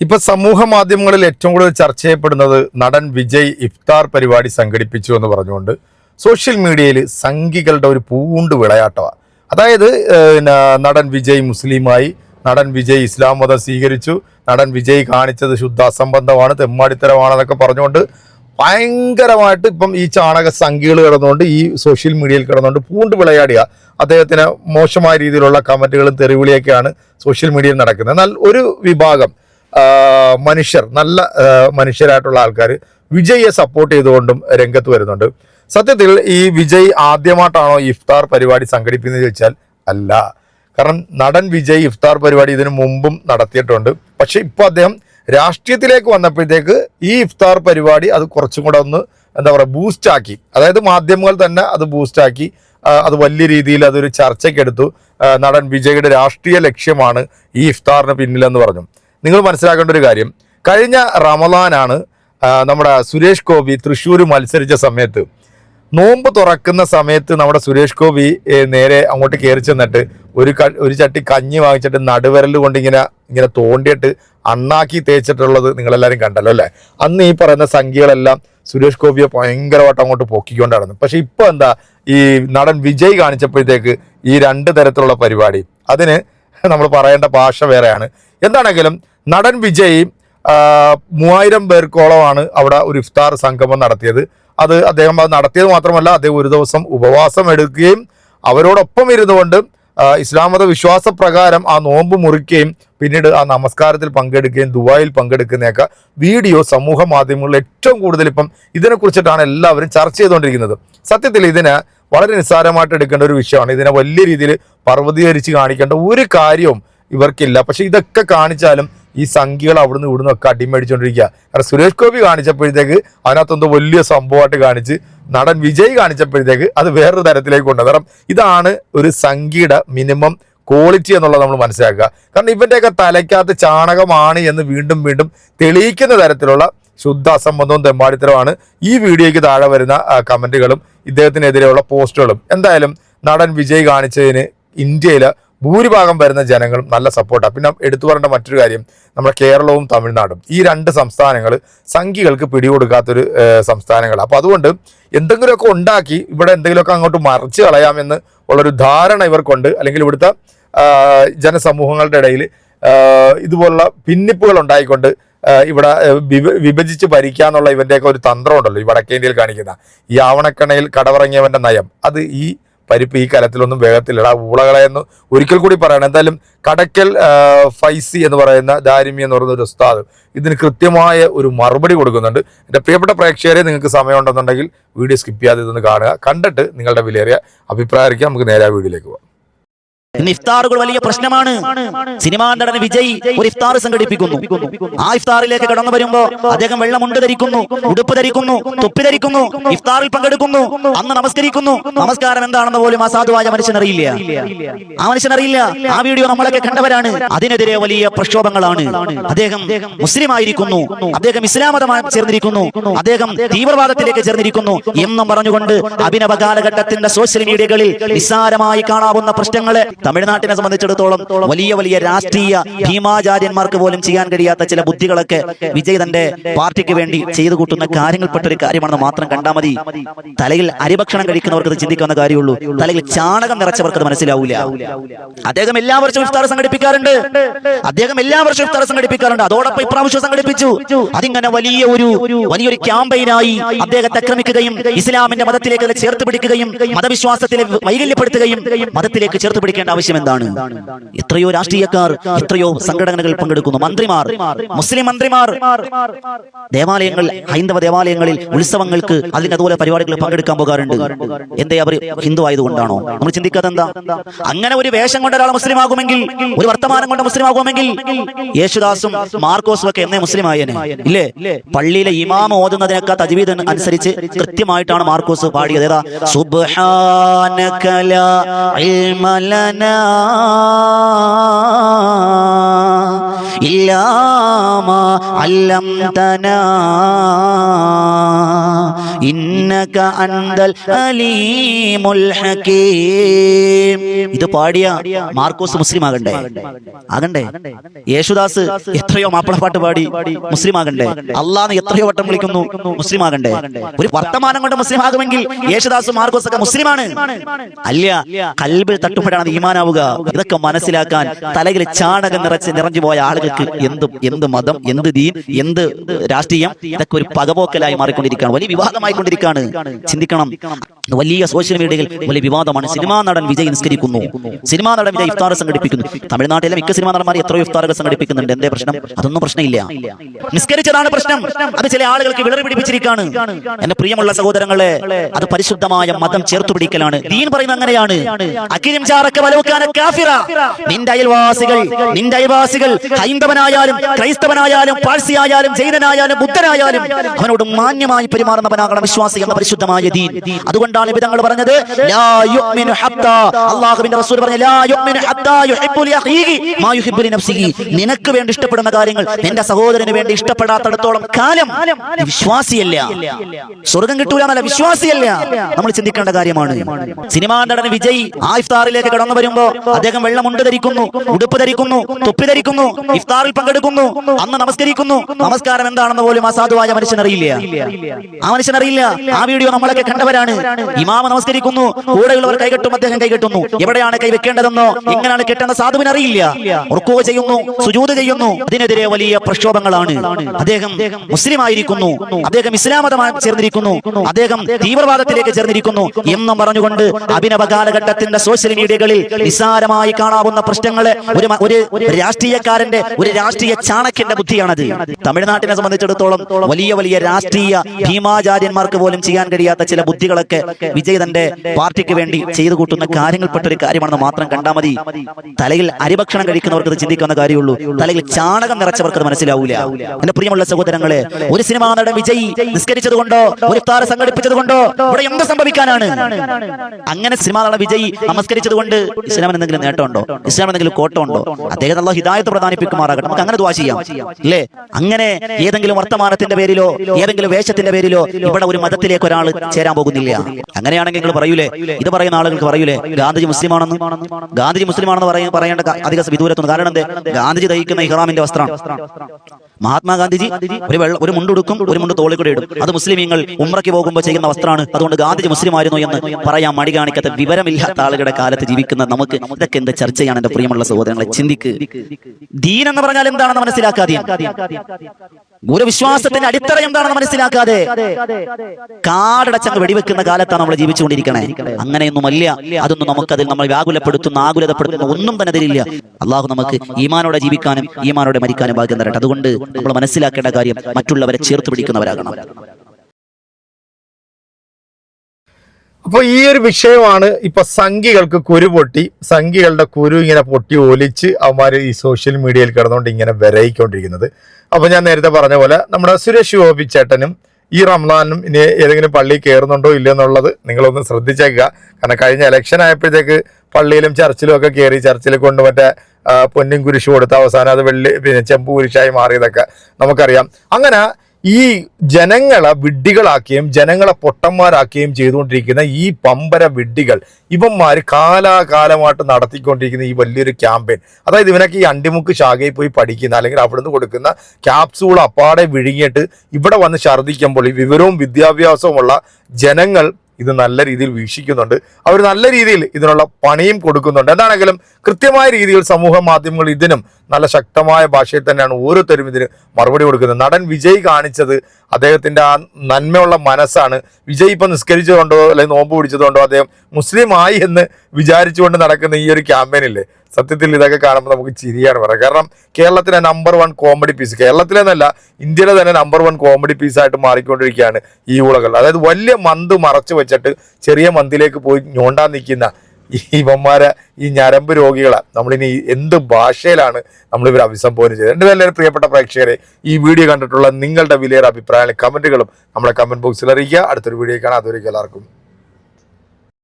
ഇപ്പൊ സമൂഹ മാധ്യമങ്ങളിൽ ഏറ്റവും കൂടുതൽ ചർച്ച ചെയ്യപ്പെടുന്നത് നടൻ വിജയ് ഇഫ്താർ പരിപാടി സംഘടിപ്പിച്ചു എന്ന് പറഞ്ഞുകൊണ്ട് സോഷ്യൽ മീഡിയയിൽ സംഘികളുടെ ഒരു പൂണ്ട് വിളയാട്ടമാണ്. അതായത് നടൻ വിജയ് മുസ്ലിമായി നടൻ വിജയ് ഇസ്ലാം മതം സ്വീകരിച്ചു നടൻ വിജയ് കാണിച്ചത് ശുദ്ധ അസംബന്ധമാണ് തെമ്മാടിത്തരമാണെന്നൊക്കെ പറഞ്ഞുകൊണ്ട് ഭയങ്കരമായിട്ട് ഇപ്പം ഈ ചാണക സംഖ്യകൾ കിടന്നുകൊണ്ട് ഈ സോഷ്യൽ മീഡിയയിൽ കിടന്നുകൊണ്ട് പൂണ്ട് വിളയാടിയ അദ്ദേഹത്തിന് മോശമായ രീതിയിലുള്ള കമന്റുകളും തെറിവിളിയൊക്കെയാണ് സോഷ്യൽ മീഡിയയിൽ നടക്കുന്നത്. എന്നാൽ ഒരു വിഭാഗം മനുഷ്യർ നല്ല മനുഷ്യരായിട്ടുള്ള ആൾക്കാർ വിജയെ സപ്പോർട്ട് ചെയ്തുകൊണ്ടും രംഗത്ത് വരുന്നുണ്ട്. സത്യത്തിൽ ഈ വിജയ് ആദ്യമായിട്ടാണോ ഇഫ്താർ പരിപാടി സംഘടിപ്പിക്കുന്നത് ചോദിച്ചാൽ അല്ല. കാരണം നടൻ വിജയ് ഇഫ്താർ പരിപാടി ഇതിനു മുമ്പും നടത്തിയിട്ടുണ്ട്. പക്ഷേ ഇപ്പോൾ അദ്ദേഹം രാഷ്ട്രീയത്തിലേക്ക് വന്നപ്പോഴത്തേക്ക് ഈ ഇഫ്താർ പരിപാടി അത് കുറച്ചും കൂടെ ഒന്ന് എന്താ പറയുക ബൂസ്റ്റാക്കി അതായത് മാധ്യമങ്ങൾ തന്നെ അത് ബൂസ്റ്റാക്കി അത് വലിയ രീതിയിൽ അതൊരു ചർച്ചയ്ക്കെടുത്തു. നടൻ വിജയുടെ രാഷ്ട്രീയ ലക്ഷ്യമാണ് ഈ ഇഫ്താറിന് പിന്നിലെന്ന് പറഞ്ഞു. നിങ്ങൾ മനസ്സിലാക്കേണ്ട ഒരു കാര്യം. കഴിഞ്ഞ റമദാനാണ് നമ്മുടെ സുരേഷ് ഗോപി തൃശ്ശൂർ മത്സരിച്ച സമയത്ത്. നോമ്പ് തുറക്കുന്ന സമയത്ത് നമ്മുടെ സുരേഷ് ഗോപി നേരെ അങ്ങോട്ട് കയറി ചെന്നിട്ട് ഒരു ഒരു ചട്ടി കഞ്ഞി വാങ്ങിച്ചിട്ട് നടുവരൽ കൊണ്ട് ഇങ്ങനെ ഇങ്ങനെ തോണ്ടിയിട്ട് അണ്ണാക്കി തേച്ചിട്ടുള്ളത് നിങ്ങളെല്ലാവരും കണ്ടല്ലോ അല്ലേ? അന്ന് ഈ പറയുന്ന സംഖ്യകളെല്ലാം സുരേഷ് ഗോപിയെ ഭയങ്കരമായിട്ട് അങ്ങോട്ട് പൊക്കിക്കൊണ്ട് നടന്നു പക്ഷെ ഇപ്പോൾ എന്താ ഈ നടൻ വിജയ് കാണിച്ചപ്പോഴത്തേക്ക് ഈ രണ്ട് തരത്തിലുള്ള പരിപാടി. അതിന് നമ്മൾ പറയേണ്ട ഭാഷ വേറെയാണ്. എന്താണെങ്കിലും നടൻ വിജയ് മൂവായിരം പേർക്കോളമാണ് അവിടെ ഒരു ഇഫ്താർ സംഗമം നടത്തിയത്. അത് അദ്ദേഹം അത് നടത്തിയത് മാത്രമല്ല അദ്ദേഹം ഒരു ദിവസം ഉപവാസം എടുക്കുകയും അവരോടൊപ്പം ഇരുന്നു കൊണ്ട് ഇസ്ലാം മത വിശ്വാസപ്രകാരം ആ നോമ്പ് മുറിക്കുകയും പിന്നീട് ആ നമസ്കാരത്തിൽ പങ്കെടുക്കുകയും ദുബായിൽ പങ്കെടുക്കുന്നതൊക്കെ വീഡിയോ സമൂഹ മാധ്യമങ്ങളിൽ ഏറ്റവും കൂടുതൽ ഇപ്പം ഇതിനെക്കുറിച്ചിട്ടാണ് എല്ലാവരും ചർച്ച ചെയ്തുകൊണ്ടിരിക്കുന്നത്. സത്യത്തിൽ ഇതിന് വളരെ നിസ്സാരമായിട്ട് എടുക്കേണ്ട ഒരു വിഷയമാണ്. ഇതിനെ വലിയ രീതിയിൽ പർവതീകരിച്ച് കാണിക്കേണ്ട ഒരു കാര്യവും ഇവർക്കില്ല. പക്ഷെ ഇതൊക്കെ കാണിച്ചാലും ഈ സംഖ്യകൾ അവിടുന്ന് ഇവിടുന്ന് ഒക്കെ അടിമേടിച്ചുകൊണ്ടിരിക്കുക കാരണം സുരേഷ് ഗോപി കാണിച്ചപ്പോഴത്തേക്ക് അതിനകത്തൊന്ന് വലിയ സംഭവമായിട്ട് കാണിച്ച് നടൻ വിജയ് കാണിച്ചപ്പോഴത്തേക്ക് അത് വേറൊരു തരത്തിലേക്ക് കൊണ്ട് കാരണം ഇതാണ് ഒരു സംഖ്യയുടെ മിനിമം ക്വാളിറ്റി എന്നുള്ളത് നമ്മൾ മനസ്സിലാക്കുക. കാരണം ഇവന്റെയൊക്കെ തലയ്ക്കകത്ത് ചാണകമാണ് എന്ന് വീണ്ടും വീണ്ടും തെളിയിക്കുന്ന തരത്തിലുള്ള ശുദ്ധ അസംബന്ധവും തെമ്പാടിത്തരമാണ് ഈ വീഡിയോയ്ക്ക് താഴെ വരുന്ന കമന്റുകളും ഇദ്ദേഹത്തിനെതിരെയുള്ള പോസ്റ്റുകളും. എന്തായാലും നടൻ വിജയ് കാണിച്ചതിന് ഇന്ത്യയിലെ ഭൂരിഭാഗം വരുന്ന ജനങ്ങളും നല്ല സപ്പോർട്ടാണ് പിന്നെ എടുത്തു പറയേണ്ട മറ്റൊരു കാര്യം നമ്മുടെ കേരളവും തമിഴ്നാടും. ഈ രണ്ട് സംസ്ഥാനങ്ങൾ സംഖ്യകൾക്ക് പിടികൊടുക്കാത്തൊരു സംസ്ഥാനങ്ങൾ അപ്പോൾ അതുകൊണ്ട് എന്തെങ്കിലുമൊക്കെ ഉണ്ടാക്കി ഇവിടെ എന്തെങ്കിലുമൊക്കെ അങ്ങോട്ട് മറിച്ച് കളയാമെന്ന് ഉള്ളൊരു ധാരണ ഇവർക്കുണ്ട്. അല്ലെങ്കിൽ ഇവിടുത്തെ ജനസമൂഹങ്ങളുടെ ഇടയിൽ ഇതുപോലുള്ള ഭിന്നിപ്പുകൾ ഉണ്ടായിക്കൊണ്ട് ഇവിടെ വിഭജിച്ച് ഭരിക്കാന്നുള്ള ഇവന്റെയൊക്കെ ഒരു തന്ത്രമുണ്ടല്ലോ ഈ വടക്കേന്ത്യയിൽ കാണിക്കുന്ന. ഈ ആവണക്കണയിൽ കടവറങ്ങിയവന്റെ നയം. അത് ഈ പരിപ്പ് ഈ കലത്തിലൊന്നും വേഗത്തിലിടാ. ഊളകളെന്ന് ഒരിക്കൽ കൂടി പറയണം. എന്തായാലും കടക്കൽ ഫൈസി എന്ന് പറയുന്ന ദാരിമി എന്ന് പറയുന്ന ഒരു ഉസ്താദ് ഇതിന് കൃത്യമായ ഒരു മറുപടി കൊടുക്കുന്നുണ്ട്. എന്റെ പ്രിയപ്പെട്ട പ്രേക്ഷകരെ നിങ്ങൾക്ക് സമയമുണ്ടെന്നുണ്ടെങ്കിൽ വീഡിയോ സ്കിപ്പ് ചെയ്യാതെ ഇതൊന്ന് കാണുക. കണ്ടിട്ട് നിങ്ങളുടെ വിലയേറിയ അഭിപ്രായം നമുക്ക് നേരെ വീഡിയോയിലേക്ക് പോകാം. ഇന്ന് ഇഫ്താറുകൾ വലിയ പ്രശ്നമാണ്. സിനിമാ നടൻ വിജയ് ഒരു ഇഫ്താർ സംഘടിപ്പിക്കുന്നു. ആ ഇഫ്താറിലേക്ക് കടന്നു വരുമ്പോ അദ്ദേഹം വെള്ളമുണ്ട് ധരിക്കുന്നു ഉടുപ്പ് ധരിക്കുന്നു തൊപ്പി ധരിക്കുന്നു ഇഫ്താറിൽ പങ്കെടുക്കുന്നു അന്ന് നമസ്കരിക്കുന്നു. നമസ്കാരം എന്താണെന്ന് പോലും ആ സാധുവായ മനുഷ്യനറിയില്ല ആ മനുഷ്യനറിയില്ല ആ വീഡിയോ നമ്മളൊക്കെ കണ്ടവരാണ്. അതിനെതിരെ വലിയ പ്രക്ഷോഭങ്ങളാണ്. അദ്ദേഹം മുസ്ലിം ആയിരിക്കുന്നു അദ്ദേഹം ഇസ്ലാം മതമായി ചേർന്നിരിക്കുന്നു. അദ്ദേഹം തീവ്രവാദത്തിലേക്ക് ചേർന്നിരിക്കുന്നു എന്നും പറഞ്ഞുകൊണ്ട് അഭിനവ കാലഘട്ടത്തിന്റെ സോഷ്യൽ മീഡിയകളിൽ നിസ്സാരമായി കാണാവുന്ന പ്രശ്നങ്ങളെ തമിഴ്നാട്ടിനെ സംബന്ധിച്ചിടത്തോളം വലിയ വലിയ രാഷ്ട്രീയ ഭീമാചാര്യന്മാർക്ക് പോലും ചെയ്യാൻ കഴിയാത്ത ചില ബുദ്ധികളൊക്കെ വിജയ് തന്റെ പാർട്ടിക്ക് വേണ്ടി ചെയ്തു കൂട്ടുന്ന കാര്യങ്ങൾപ്പെട്ട ഒരു കാര്യമാണെന്ന് മാത്രം കണ്ടാൽ മതി. തലയിൽ അരിഭക്ഷണം കഴിക്കുന്നവർക്ക് ചിന്തിക്കുന്ന കാര്യമുള്ളൂ. തലയിൽ ചാണകം നിറച്ചവർക്ക് മനസ്സിലാവൂല. അദ്ദേഹം എല്ലാ വർഷവും ഇഫ്താർ സംഘടിപ്പിക്കാറുണ്ട്. അദ്ദേഹം എല്ലാ വർഷവും ഇഫ്താർ സംഘടിപ്പിക്കാറുണ്ട്. അതോടൊപ്പം ഇപ്രാവശ്യം സംഘടിപ്പിച്ചു. അതിങ്ങനെ വലിയ ഒരു വലിയൊരു ക്യാമ്പയിനായി അദ്ദേഹത്തെ ആക്രമിക്കുകയും ഇസ്ലാമിന്റെ മതത്തിലേക്ക് ചേർത്ത് പിടിക്കുകയും മതവിശ്വാസത്തിലെ വൈകല്യപ്പെടുത്തുകയും മതത്തിലേക്ക് ചേർത്ത് പിടിക്കേണ്ട ആവശ്യം എന്താണ് എത്രയോ രാഷ്ട്രീയക്കാർ എത്രയോ സംഘടനകൾ പങ്കെടുക്കുന്നു. മന്ത്രിമാർ മുസ്ലിം മന്ത്രിമാർ ദേവാലയങ്ങൾ ഹൈന്ദവ ദേവാലയങ്ങളിൽ ഉത്സവങ്ങൾക്ക് അതിന് അതുപോലെ പരിപാടികൾ പങ്കെടുക്കാൻ പോകാറുണ്ട്. എന്തേ അവർ ഹിന്ദു ആയതുകൊണ്ടാണോ? നമ്മൾ ചിന്തിക്കാതെ എന്താ അങ്ങനെ ഒരു വേഷം കൊണ്ട് ഒരാൾ മുസ്ലിം ആകുമെങ്കിൽ ഒരു വർത്തമാനം കൊണ്ട് മുസ്ലിം ആകുമെങ്കിൽ യേശുദാസും മാർക്കോസും ഒക്കെ എന്നേ മുസ്ലിം ആയനെ. ഇല്ലേ? പള്ളിയിലെ ഇമാം ഓതുന്നതിനൊക്കെ തജ്വീദ് അനുസരിച്ച് കൃത്യമായിട്ടാണ് മാർക്കോസ് പാടിയത്. ഏതാ? സുബാന ഇല്ലാമ അല്ലം തനാ ഇന്നക അന്തൽ അലീമുൽ ഹകീം. ഇത് പാടിയ മാർക്കോസ് മുസ്ലിം ആകണ്ടേ? ആകണ്ടേ? യേശുദാസ് എത്രയോ മാപ്പിളപ്പാട്ട് പാടി മുസ്ലിം ആകണ്ടേ? അള്ളാന്ന് എത്രയോ വട്ടം വിളിക്കുന്നു മുസ്ലിം ആകണ്ടേ? ഒരു വർത്തമാനം കൊണ്ട് മുസ്ലിം ആകുമെങ്കിൽ യേശുദാസ് മാർക്കോസ് ഒക്കെ മുസ്ലിമാണ്. അല്ല കൽബിൽ തട്ടുമ്പോഴാണ് ഈമാനാവുക. ഇതൊക്കെ മനസ്സിലാക്കാൻ തലയിൽ ചാണകം നിറച്ച് നിറഞ്ഞു പോയ ആളുകൾക്ക് എന്ത് എന്ത് മതം എന്ത് ദീൻ എന്ത് രാഷ്ട്രീയം ഇതൊക്കെ ഒരു പകപോക്കലായി മാറിക്കൊണ്ടിരിക്കുകയാണ്. വലിയ വിവാദമായി വിവാദമായിക്കൊണ്ടിരിക്കുകയാണ് ചിന്തിക്കണം. വലിയ സോഷ്യൽ മീഡിയയിൽ വലിയ വിവാദമാണ്. സിനിമാ നടൻ വിജയ് നിസ്കരിക്കുന്നു. സിനിമാ നടൻ വിജയ് ഇഫ്താർ സംഘടിപ്പിക്കുന്നു. തമിഴ്നാട്ടിലെ മിക്ക സിനിമാ നടന്മാർ എത്രയോ ഇഫ്താറുകൾ സംഘടിപ്പിക്കുന്നുണ്ട്. എന്തേ പ്രശ്നം? അതൊന്നും പ്രശ്നമില്ല. നിസ്കരിച്ചതാണ് പ്രശ്നം. അത് ചില ആളുകൾക്ക് വിളറി പിടിപ്പിച്ചിരിക്കുകയാണ്. എന്റെ പ്രിയമുള്ള സഹോദരങ്ങളെ അത് പരിശുദ്ധമായ മതം ചേർത്തു പിടിക്കലാണ്. ദീൻ പറയുന്നത് അങ്ങനെയാണ്. അക്കിരിം കാഫിറ. നിന്റെ അയൽവാസികൾ നിന്റെ അയൽവാസികൾ ഹൈന്ദവനായാലും ക്രൈസ്തവനായാലും പാഴ്സിയായാലും ജൈനനായാലും ബുദ്ധനായാലും അവനോട് മാന്യമായി പെരുമാറുന്നവനാകണം. വിശ്വാസി എന്ന പരിശുദ്ധമായ ദീൻ. അതുകൊണ്ടാണ് വിധങ്ങൾ പറഞ്ഞത് അല്ലാഹുവിന്റെ റസൂൽ പറഞ്ഞു നിനക്ക് വേണ്ടി ഇഷ്ടപ്പെടുന്ന കാര്യങ്ങൾ നിന്റെ സഹോദരന് വേണ്ടി ഇഷ്ടപ്പെടാത്തടത്തോളം കാലം വിശ്വാസിയല്ല. സ്വർഗം കിട്ടൂല വിശ്വാസിയല്ല. നമ്മൾ ചിന്തിക്കേണ്ട കാര്യമാണ് സിനിമാ നടൻ വിജയ് ആ ഇഫ്താറിലേക്ക് കടന്നു വരുമ്പോ അദ്ദേഹം വെള്ളം ഉണ്ട് ധരിക്കുന്നു ഉടുപ്പ് ധരിക്കുന്നു തൊപ്പി ധരിക്കുന്നു ഇഫ്താറിൽ പങ്കെടുക്കുന്നു അന്ന് നമസ്കരിക്കുന്നു. നമസ്കാരം എന്താണെന്ന് പോലും അസാധുവായ മനുഷ്യൻ അറിയില്ല ആ മനുഷ്യൻ അറിയില്ല. ആ വീഡിയോ നമ്മളൊക്കെ കണ്ടവരാണ്. ഇമാമ നമസ്കരിക്കുന്നു. കൂടെയുള്ളവർ കൈകെട്ടും അദ്ദേഹം കൈകെട്ടുന്നു. എവിടെയാണ് കൈവെക്കേണ്ടതെന്നോ എങ്ങനെയാണ് കെട്ടേണ്ട സാധുവിന് അറിയില്ല. ഉറക്കുക ചെയ്യുന്നു സുജൂത് ചെയ്യുന്നു. അതിനെതിരെ വലിയ പ്രക്ഷോഭങ്ങളാണ്. അദ്ദേഹം മുസ്ലിം ആയിരിക്കുന്നു അദ്ദേഹം ഇസ്ലാമതമായി ചേർന്നിരിക്കുന്നു. അദ്ദേഹം തീവ്രവാദത്തിലേക്ക് ചേർന്നിരിക്കുന്നു എന്നും പറഞ്ഞുകൊണ്ട് അഭിനവ കാലഘട്ടത്തിന്റെ സോഷ്യൽ മീഡിയകളിൽ നിസ്സാരമായി കാണാവുന്ന പ്രശ്നങ്ങളെ ഒരു ഒരു രാഷ്ട്രീയക്കാരന്റെ ഒരു രാഷ്ട്രീയ ചാണക്യന്റെ ബുദ്ധിയാണത്. തമിഴ്നാട്ടിനെ സംബന്ധിച്ചിടത്തോളം വലിയ വലിയ രാഷ്ട്രീയ ഭീമാചാര്യന്മാർക്ക് പോലും ചെയ്യാൻ കഴിയാത്ത ചില ബുദ്ധികളൊക്കെ വിജയ് തന്റെ പാർട്ടിക്ക് വേണ്ടി ചെയ്തു കൂട്ടുന്ന കാര്യങ്ങൾപ്പെട്ട ഒരു കാര്യമാണെന്ന് മാത്രം കണ്ടാൽ മതി. തലയിൽ അരിഭക്ഷണം കഴിക്കുന്നവർക്ക് ചിന്തിക്കുന്ന കാര്യമുള്ളൂ. തലയിൽ ചാണകം നിറച്ചവർക്ക് മനസ്സിലാവൂല. എന്റെ പ്രിയമുള്ള സഹോദരങ്ങളെ ഒരു സിനിമാ നടൻ വിജയ് നിസ്കരിച്ചത് കൊണ്ടോ ഒരു താര സംഘടിപ്പിച്ചത് കൊണ്ടോ ഇവിടെ എന്ത് സംഭവിക്കാനാണ്? അങ്ങനെ സിനിമാ നടൻ വിജയ് നമസ്കരിച്ചത് കൊണ്ട് ഇസ്ലാമിന് എന്തെങ്കിലും നേട്ടമുണ്ടോ? ഇസ്ലാമിന് എന്തെങ്കിലും കോട്ടമുണ്ടോ? അദ്ദേഹം അള്ളാഹു ഹിദായത്ത് പ്രധാനിപ്പിക്കുമാറാകട്ടെ നമുക്ക് അങ്ങനെ ദ്വാ ചെയ്യാം. അല്ലേ? അങ്ങനെ ഏതെങ്കിലും വർത്തമാനത്തിന്റെ പേരിലോ ഏതെങ്കിലും വേഷത്തിന്റെ പേരിലോ ഇവിടെ ഒരു മതത്തിലേക്ക് ഒരാൾ ചേരാൻ പോകുന്നില്ല. അങ്ങനെയാണെങ്കിൽ നിങ്ങൾ പറയൂലേ? ഇത് പറയുന്ന ആളുകൾക്ക് പറയൂലേ? ഗാന്ധിജി മുസ്ലിമാണെന്ന്? ഗാന്ധിജി മുസ്ലിമാണെന്ന് പറയാൻ പറയേണ്ട അധിക വിദൂരത്തുന്നു കാരണം എന്ത്? ഗാന്ധിജി ധരിക്കുന്ന ഇഹ്റാമിന്റെ വസ്ത്രമാണ് മഹാത്മാഗാന്ധിജി ഒരു വെള്ള ഒരു മുണ്ടുടുക്കും ഒരു മുണ്ട് തോളിൽ കൂടെ ഇടും. അത് മുസ്ലിമീങ്ങൾ ഉമ്രയ്ക്ക് പോകുമ്പോൾ ചെയ്യുന്ന വസ്ത്രമാണ് അതുകൊണ്ട് ഗാന്ധിജി മുസ്ലിം ആയിരുന്നു എന്ന് പറയാൻ മടി കാണിക്കാത്ത വിവരമില്ലാത്ത ആളുകളുടെ കാലത്ത് ജീവിക്കുന്ന നമുക്ക് ഇതൊക്കെ എന്ത് ചർച്ചയാണ് എന്റെ പ്രിയമുള്ള സഹോദരങ്ങളെ? ചിന്തിക്ക്. ദീൻ എന്ന് പറഞ്ഞാൽ എന്താണെന്ന് മനസ്സിലാക്കാതെ ഗുരുവിശ്വാസത്തിന്റെ അടിത്തറ എന്താണെന്ന് മനസ്സിലാക്കാതെ കാടടച്ചങ്ങ് വെടിവെക്കുന്ന കാലത്താണ് നമ്മൾ ജീവിച്ചുകൊണ്ടിരിക്കണേ. അങ്ങനെയൊന്നുമല്ല അതൊന്നും നമുക്കതിൽ നമ്മൾ വ്യാകുലപ്പെടുത്തുന്ന ആകുലതപ്പെടുത്തുന്ന ഒന്നും തന്നെ തരില്ല അള്ളാഹു നമുക്ക് ഈമാനോടെ ജീവിക്കാനും ഈമാനോടെ മരിക്കാനും ഭാഗ്യം തരട്ടെ. അതുകൊണ്ട് നമ്മൾ മനസ്സിലാക്കേണ്ട കാര്യം മറ്റുള്ളവരെ ചേർത്ത് പിടിക്കുന്നവരാകണം. അപ്പോൾ ഈ ഒരു വിഷയമാണ് ഇപ്പൊ സംഘികൾക്ക് കുരു പൊട്ടി സംഘികളുടെ കുരു ഇങ്ങനെ പൊട്ടി ഒലിച്ച് അവന്മാർ ഈ സോഷ്യൽ മീഡിയയിൽ കിടന്നുകൊണ്ട് ഇങ്ങനെ വിരയിക്കൊണ്ടിരിക്കുന്നത്. അപ്പൊ ഞാൻ നേരത്തെ പറഞ്ഞ പോലെ നമ്മുടെ സുരേഷ് ഗോപി ചേട്ടനും ഈ റംസാനും ഇനി ഏതെങ്കിലും പള്ളി കയറുന്നുണ്ടോ ഇല്ലയോ എന്നുള്ളത് നിങ്ങളൊന്ന് ശ്രദ്ധിച്ചേക്കുക. കാരണം കഴിഞ്ഞ ഇലക്ഷൻ ആയപ്പോഴത്തേക്ക് പള്ളിയിലും ചർച്ചിലും ഒക്കെ കയറി ചർച്ചിൽ കൊണ്ട് മറ്റേ പൊന്നും കുരിശ് കൊടുത്ത അവസാനം അത് വെള്ളി പിന്നെ ചെമ്പ് കുരിശായി മാറിയതൊക്കെ നമുക്കറിയാം. അങ്ങനെ ഈ ജനങ്ങളെ വിഡ്ഢികളാക്കുകയും ജനങ്ങളെ പൊട്ടന്മാരാക്കുകയും ചെയ്തുകൊണ്ടിരിക്കുന്ന ഈ പമ്പര വിഡ്ഢികൾ ഇവന്മാർ കാലാകാലമായിട്ട് നടത്തിക്കൊണ്ടിരിക്കുന്ന ഈ വലിയൊരു ക്യാമ്പയിൻ. അതായത് ഇവനൊക്കെ ഈ അണ്ടിമുക്ക് ശാഖയിൽ പോയി പഠിക്കുന്ന അല്ലെങ്കിൽ അവിടുന്ന് കൊടുക്കുന്ന ക്യാപ്സൂൾ അപ്പാടെ വിഴുങ്ങിയിട്ട് ഇവിടെ വന്ന് ഛർദ്ദിക്കുമ്പോൾ ഈ വിവരവും വിദ്യാഭ്യാസവുമുള്ള ജനങ്ങൾ ഇത് നല്ല രീതിയിൽ വീക്ഷിക്കുന്നുണ്ട്. അവർ നല്ല രീതിയിൽ ഇതിനുള്ള പണിയും കൊടുക്കുന്നുണ്ട്. എന്താണെങ്കിലും കൃത്യമായ രീതിയിൽ സമൂഹ മാധ്യമങ്ങൾ ഇതിനും നല്ല ശക്തമായ ഭാഷയിൽ തന്നെയാണ് ഓരോരുത്തരും ഇതിന് മറുപടി കൊടുക്കുന്നത്. നടൻ വിജയ് കാണിച്ചത് അദ്ദേഹത്തിന്റെ ആ നന്മയുള്ള മനസ്സാണ്. വിജയ് ഇപ്പം നിസ്കരിച്ചതുകൊണ്ടോ അല്ലെങ്കിൽ നോമ്പ് പിടിച്ചതുകൊണ്ടോ അദ്ദേഹം മുസ്ലിം ആയി എന്ന് വിചാരിച്ചുകൊണ്ട് നടക്കുന്ന ഈ ഒരു ക്യാമ്പയിനില്ലേ? സത്യത്തിൽ ഇതൊക്കെ കാണുമ്പോൾ നമുക്ക് ചിരിയാണ് പറയാം. കാരണം കേരളത്തിലെ നമ്പർ വൺ കോമഡി പീസ് കേരളത്തിലെ എന്നല്ല ഇന്ത്യയിലെ തന്നെ നമ്പർ വൺ കോമഡി പീസായിട്ട് മാറിക്കൊണ്ടിരിക്കുകയാണ് ഈ ഉളകൾ അതായത് വലിയ മന്ത് മറച്ചു വെച്ചിട്ട് ചെറിയ മന്തിലേക്ക് പോയി ഞോണ്ടാൻ നിൽക്കുന്ന ഈ ഇവന്മാരെ ഈ ഞരമ്പ് രോഗികളെ. നമ്മളിനി എന്ത് ഭാഷയിലാണ് നമ്മൾ ഇവർ അഭിസംബോധന ചെയ്തത്? എന്റെ എല്ലാവരും പ്രിയപ്പെട്ട പ്രേക്ഷകരെ ഈ വീഡിയോ കണ്ടിട്ടുള്ള നിങ്ങളുടെ വിലയേറെ അഭിപ്രായങ്ങളും കമന്റുകളും നമ്മുടെ കമന്റ് ബോക്സിൽ അറിയിക്കുക. അടുത്തൊരു വീഡിയോ കാണാം. അതൊരിക്കും എല്ലാവർക്കും.